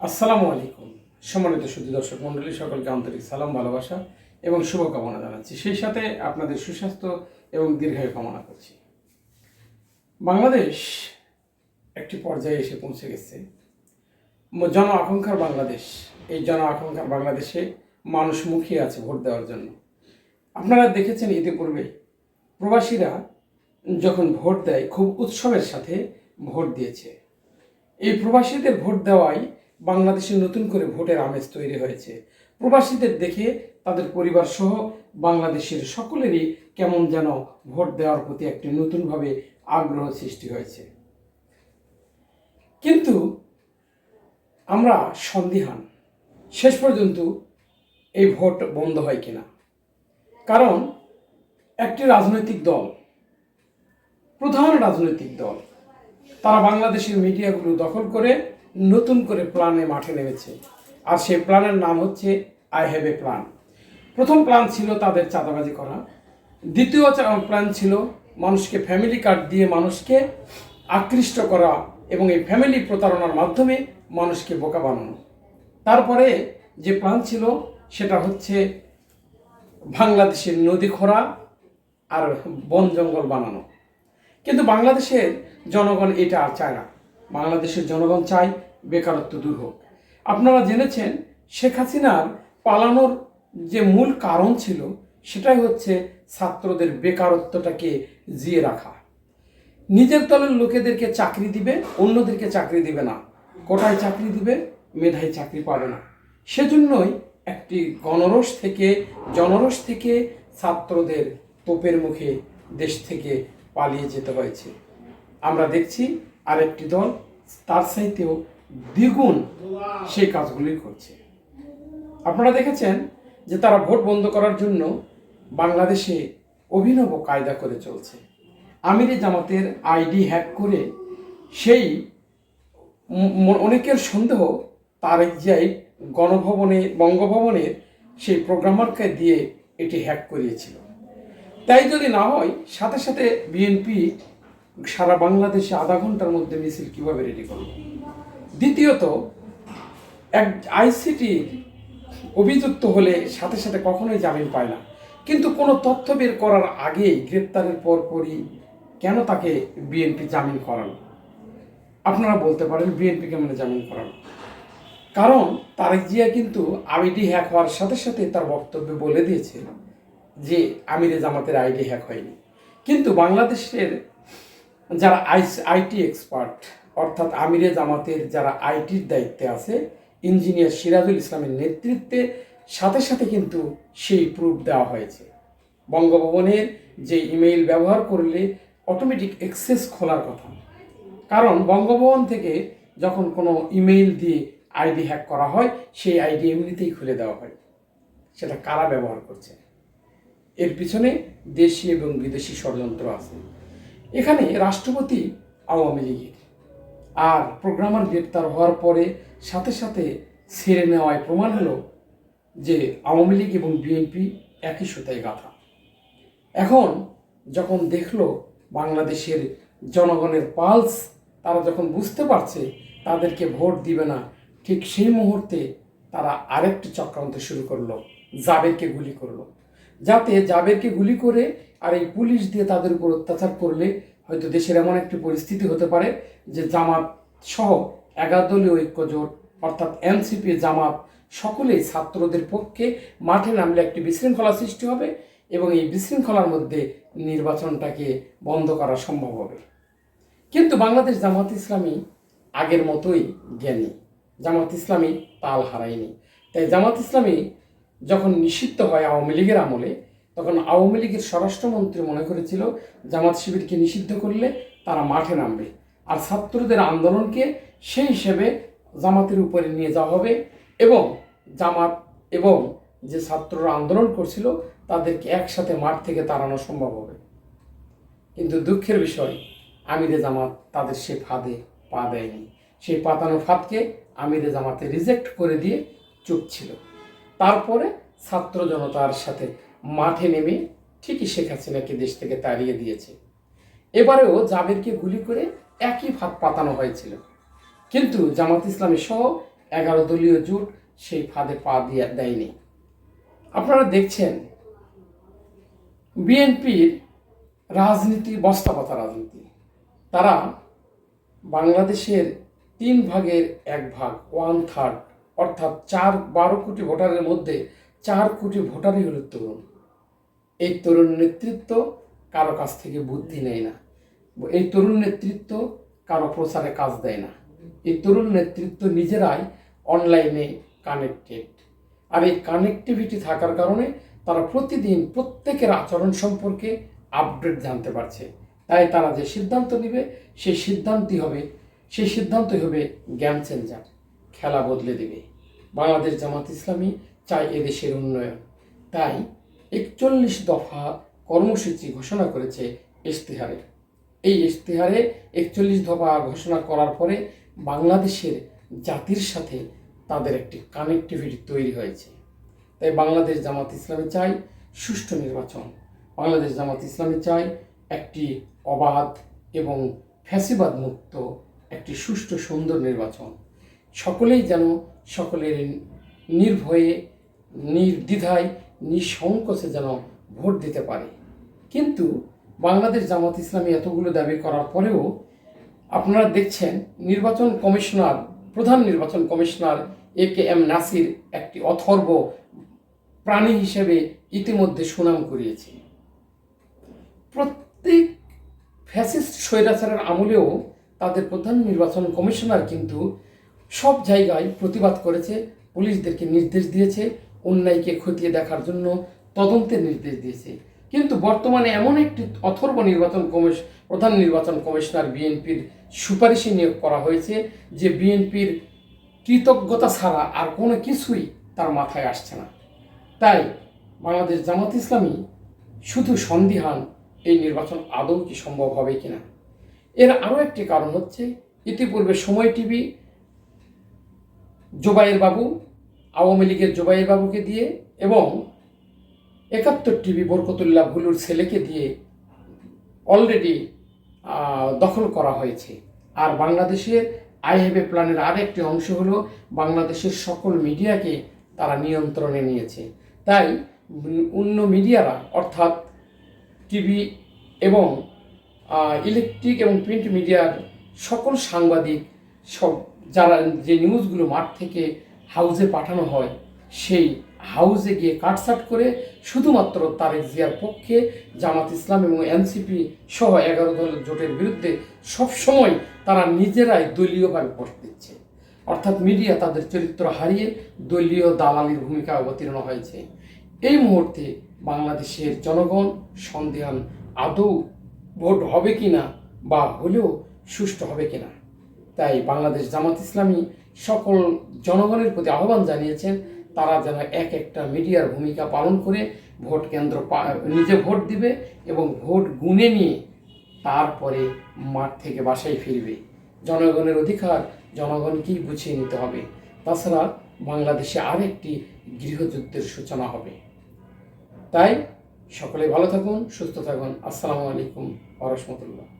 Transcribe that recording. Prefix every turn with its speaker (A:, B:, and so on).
A: আসসালামু আলাইকুম। সম্মানিত সুদী দর্শক মণ্ডলী, সকলকে আন্তরিক সালাম, ভালোবাসা এবং শুভকামনা জানাচ্ছি। সেই সাথে আপনাদের সুস্বাস্থ্য এবং দীর্ঘায়ু কামনা করছি। বাংলাদেশ একটি পর্যায়ে এসে পৌঁছে গেছে। জন আকাঙ্ক্ষার বাংলাদেশ। এই জন আকাঙ্ক্ষার বাংলাদেশে মানুষ মুখিয়ে আছে ভোট দেওয়ার জন্য। আপনারা দেখেছেন ইতিপূর্বে প্রবাসীরা যখন ভোট দেয়, খুব উৎসবের সাথে ভোট দিয়েছে। এই প্রবাসীদের ভোট দেওয়ায় বাংলাদেশে নতুন করে ভোটের আমেজ তৈরি হয়েছে। প্রবাসীদের দেখে তাদের পরিবার সহ বাংলাদেশের সকলেরই কেমন যেন ভোট দেওয়ার প্রতি একটি নতুনভাবে আগ্রহ সৃষ্টি হয়েছে। কিন্তু আমরা সন্দিহান। শেষ পর্যন্ত এই ভোট বন্ধ হয় কিনা? কারণ একটি রাজনৈতিক দল, প্রধান রাজনৈতিক দল, তারা বাংলাদেশের মিডিয়াগুলো দখল করে নতুন করে প্ল্যানে মাঠে নেমেছে। আর সেই প্ল্যানের নাম হচ্ছে আই হ্যাভ এ প্ল্যান প্রথম প্ল্যান ছিল তাদের চাঁদাবাজি করা। দ্বিতীয় প্ল্যান ছিল মানুষকে ফ্যামিলি কার্ড দিয়ে মানুষকে আকৃষ্ট করা এবং এই ফ্যামিলি প্রতারণার মাধ্যমে মানুষকে বোকা বানানো। তারপরে যে প্ল্যান ছিল সেটা হচ্ছে বাংলাদেশের নদী খরা আর বন জঙ্গল বানানো। কিন্তু বাংলাদেশের জনগণ এটা আর চায় না। বাংলাদেশের জনগণ চাই বেকারত্ব দূর হোক। আপনারা জেনেছেন শেখ হাসিনার পালানোর যে মূল কারণ ছিল, সেটাই হচ্ছে ছাত্রদের বেকারত্বটাকে জিয়ে রাখা। নিজের দলের লোকেদেরকে চাকরি দিবে, অন্যদেরকে চাকরি দিবে না। কোটায় চাকরি দিবে, মেধায় চাকরি পাবে না। সেজন্যই একটি গণরস থেকে জনরস থেকে ছাত্রদের তোপের মুখে দেশ থেকে পালিয়ে যেতে হয়েছে। আমরা দেখছি আরেকটি দল তার চাইতেও দ্বিগুণ সেই কাজগুলি করছে। আপনারা দেখেছেন যে তারা ভোট বন্ধ করার জন্য বাংলাদেশে অভিনব কায়দা করে চলছে। আমিরে জামাতের আইডি হ্যাক করে সেই অনেকের সন্দেহ তারেক জিয়াই গণভবনে, বঙ্গভবনের সেই প্রোগ্রামারকে দিয়ে এটি হ্যাক করিয়েছিল। তাই যদি না হয়, সাথে সাথে বিএনপি সারা বাংলাদেশে আধা ঘণ্টার মধ্যে মিছিল কীভাবে রেডি করবে? দ্বিতীয়ত, এক আইসিটির অভিযুক্ত হলে সাথে সাথে কখনোই জামিন পায় না। কিন্তু কোনো তথ্য বের করার আগেই গ্রেপ্তারের পরপরই কেন তাকে বিএনপি জামিন করালো? আপনারা বলতে পারেন বিএনপি কেমন জামিন করালো। কারণ তারেক জিয়া কিন্তু আইডি হ্যাক হওয়ার সাথে সাথে তার বক্তব্যে বলে দিয়েছে যে আমিরে জামাতের আইডি হ্যাক হয়নি। কিন্তু বাংলাদেশের যারা আইটি এক্সপার্ট অর্থাৎ আমিরে জামাতের যারা আইটির দায়িত্বে আছে ইঞ্জিনিয়ার সিরাজুল ইসলামের নেতৃত্বে, সাথে সাথে কিন্তু সেই প্রুফ দেওয়া হয়েছে। বঙ্গভবনের যে ইমেইল ব্যবহার করলে অটোমেটিক অ্যাক্সেস খোলার কথা। কারণ বঙ্গভবন থেকে যখন কোনো ইমেইল দিয়ে আইডি হ্যাক করা হয়, সেই আইডি এমনিতেই খুলে দেওয়া হয়। সেটা কারা ব্যবহার করছে? এর পিছনে দেশি এবং বিদেশি ষড়যন্ত্র আছে। এখানে রাষ্ট্রপতি আওয়ামী লীগের। আর প্রোগ্রামার গ্রেপ্তার হওয়ার পরে সাথে সাথে ছেড়ে নেওয়ায় প্রমাণ হলো যে আওয়ামী লীগ এবং বিএনপি একই সুতায় গাথা। এখন যখন দেখল বাংলাদেশের জনগণের পালস, তারা যখন বুঝতে পারছে তাদেরকে ভোট দিবে না, ঠিক সেই মুহূর্তে তারা আরেকটি চক্রান্ত শুরু করল, জাবেরকে গুলি করল। যাতে জাবেরকে গুলি করে আর এই পুলিশ দিয়ে তাদের উপর অত্যাচার করলে হয়তো দেশের এমন একটি পরিস্থিতি হতে পারে যে জামাত সহ এগারো দলীয় ঐক্য অর্থাৎ এনসিপি, জামাত সকলেই ছাত্রদের পক্ষে মাঠে নামলে একটি বিশৃঙ্খলা সৃষ্টি হবে এবং এই বিশৃঙ্খলার মধ্যে নির্বাচনটাকে বন্ধ করা সম্ভব হবে। কিন্তু বাংলাদেশ জামাত ইসলামী আগের মতোই জ্ঞানী। জামাত ইসলামী তাল হারায়নি। তাই জামাত ইসলামী যখন নিষিদ্ধ হয় আওয়ামী লীগের আমলে, তখন আওয়ামী লীগের স্বরাষ্ট্রমন্ত্রী মনে করেছিল, জামাত শিবিরকে নিষিদ্ধ করলে তারা মাঠে নামবে। আর ছাত্রদের আন্দোলনকে সেই হিসেবে জামাতের উপরে নিয়ে যাওয়া হবে এবং জামাত এবং যে ছাত্ররা আন্দোলন করছিল, তাদেরকে একসাথে মাঠ থেকে তাড়ানো সম্ভব হবে। কিন্তু দুঃখের বিষয়, আমিরে জামাত তাদের সে ফাঁদে পা দেয়নি। সেই পাতানো ফাঁদকে আমিরে জামাতে রিজেক্ট করে দিয়ে চুপ ছিল। তারপরে ছাত্র জনতার সাথে মাঠে নেমে ঠিকই শেখ হাসিনাকে দেশ থেকে তাড়িয়ে দিয়েছে। এবারেও জাবেরকে গুলি করে একই ফাঁদ পাতানো হয়েছিল। কিন্তু জামাত ইসলামী সহ এগারো দলীয় জোট সেই ফাঁদে পা দিয়ে দেয়নি। আপনারা দেখছেন, বিএনপির রাজনীতি বস্তাপতা রাজনীতি। তারা বাংলাদেশের তিন ভাগের এক ভাগ ওয়ান থার্ড অর্থাৎ চার বারো কোটি ভোটারের মধ্যে চার কোটি ভোটারই হল তরুণ। এই তরুণ নেতৃত্ব কারও কাছ থেকে বুদ্ধি নেয় না। এই তরুণ নেতৃত্ব কারও প্রচারে কাজ দেয় না। এই তরুণ নেতৃত্ব নিজেরাই অনলাইনে কানেক্টেড। আর এই কানেক্টিভিটি থাকার কারণে তারা প্রতিদিন প্রত্যেকের আচরণ সম্পর্কে আপডেট জানতে পারছে। তাই তারা যে সিদ্ধান্ত নেবে সেই সিদ্ধান্তই হবে সেই সিদ্ধান্তই হবে গেম চেঞ্জার খেলা বদলে দেবে। বাংলাদেশ জামাত ইসলামী চায় এদেশের উন্নয়ন। তাই একচল্লিশ দফা কর্মসূচি ঘোষণা করেছে ইশতেহারে এই ইশতেহারে একচল্লিশ দফা ঘোষণা করার পরে বাংলাদেশের জাতির সাথে তাদের একটি কানেক্টিভিটি তৈরি হয়েছে। তাই বাংলাদেশ জামাত ইসলামী চাই সুষ্ঠু নির্বাচন। বাংলাদেশ জামাত ইসলামী চাই একটি অবাধ এবং ফ্যাসিবাদ মুক্ত একটি সুষ্ঠু সুন্দর নির্বাচন। সকলেই যেন সকলের নির্ভয়ে, নির্দ্বিধায়, নিঃসংকোচে যেন ভোট দিতে পারে। কিন্তু বাংলাদেশ জামাত ইসলামী এতগুলো দাবি করার পরেও আপনারা দেখছেন নির্বাচন কমিশনার, প্রধান নির্বাচন commissioner A K M Nasir একটি অথর্ব প্রাণী হিসেবে ইতিমধ্যে সুনাম করিয়েছে প্রত্যেক ফ্যাসিস্ট স্বৈরাচারের আমলেও তাদের প্রধান নির্বাচন কমিশনার কিন্তু সব জায়গায় প্রতিবাদ করেছে, পুলিশদেরকে নির্দেশ দিয়েছে, অন্যায়কে খতিয়ে দেখার জন্য তদন্তের নির্দেশ দিয়েছে। কিন্তু বর্তমানে এমন একটি অথর্ব নির্বাচন কমিশ, প্রধান নির্বাচন কমিশনার বিএনপির সুপারিশে নিয়োগ করা হয়েছে, যে বিএনপির কৃতজ্ঞতা ছাড়া আর কোনো কিছুই তার মাথায় আসছে না। তাই বাংলাদেশ জামাত ইসলামী শুধু সন্দিহান এই নির্বাচন আদৌ কি সম্ভব হবে কিনা? এর আরও একটি কারণ হচ্ছে, ইতিপূর্বে সময় টিভি জোবাইর বাবু, আওয়ামী লীগের জোবাইর বাবুকে দিয়ে এবং একাত্তর টিভি বরকতুল্লাহ ভুলুর ছেলেকে দিয়ে অলরেডি দখল করা হয়েছে। আর বাংলাদেশের আই হ্যাভ এ প্ল্যানের আরেকটি অংশ হলো বাংলাদেশের সকল মিডিয়াকে তারা নিয়ন্ত্রণে নিয়েছে। তাই অন্য মিডিয়ারা, অর্থাৎ টিভি এবং ইলেকট্রিক এবং প্রিন্ট মিডিয়ার সকল সাংবাদিক সব যারা যে নিউজগুলো মাঠ থেকে হাউজে পাঠানো হয়, সেই হাউজে গিয়ে কাটসাট করে শুধুমাত্র তারেক জিয়ার পক্ষে জামাত ইসলাম এবং এনসিপি সহ এগারো দল জোটের বিরুদ্ধে সবসময় তারা নিজেরাই দলীয়ভাবে ভোট দিচ্ছে। অর্থাৎ মিডিয়া তাদের চরিত্র হারিয়ে দলীয় দালালির ভূমিকা অবতীর্ণ হয়েছে। এই মুহূর্তে বাংলাদেশের জনগণ সন্দেহান আদৌ ভোট হবে কিনা বা হলেও সুষ্ঠু হবে কিনা? তাই বাংলাদেশ জামাত ইসলামী সকল জনগণের প্রতি আহ্বান জানিয়েছেন, তারা যেন এক একটা মিডিয়ার ভূমিকা পালন করে ভোট কেন্দ্র নিজে ভোট দিবে এবং ভোট গুনে নিয়ে তারপরে মাঠ থেকে বাসায় ফিরবে। জনগণের অধিকার জনগণকেই বুঝিয়ে নিতে হবে। তাছাড়া বাংলাদেশে আরেকটি গৃহযুদ্ধের সূচনা হবে। তাই সকলে ভালো থাকুন, সুস্থ থাকুন। আসসালামু আলাইকুম আরহামতুল্লাহ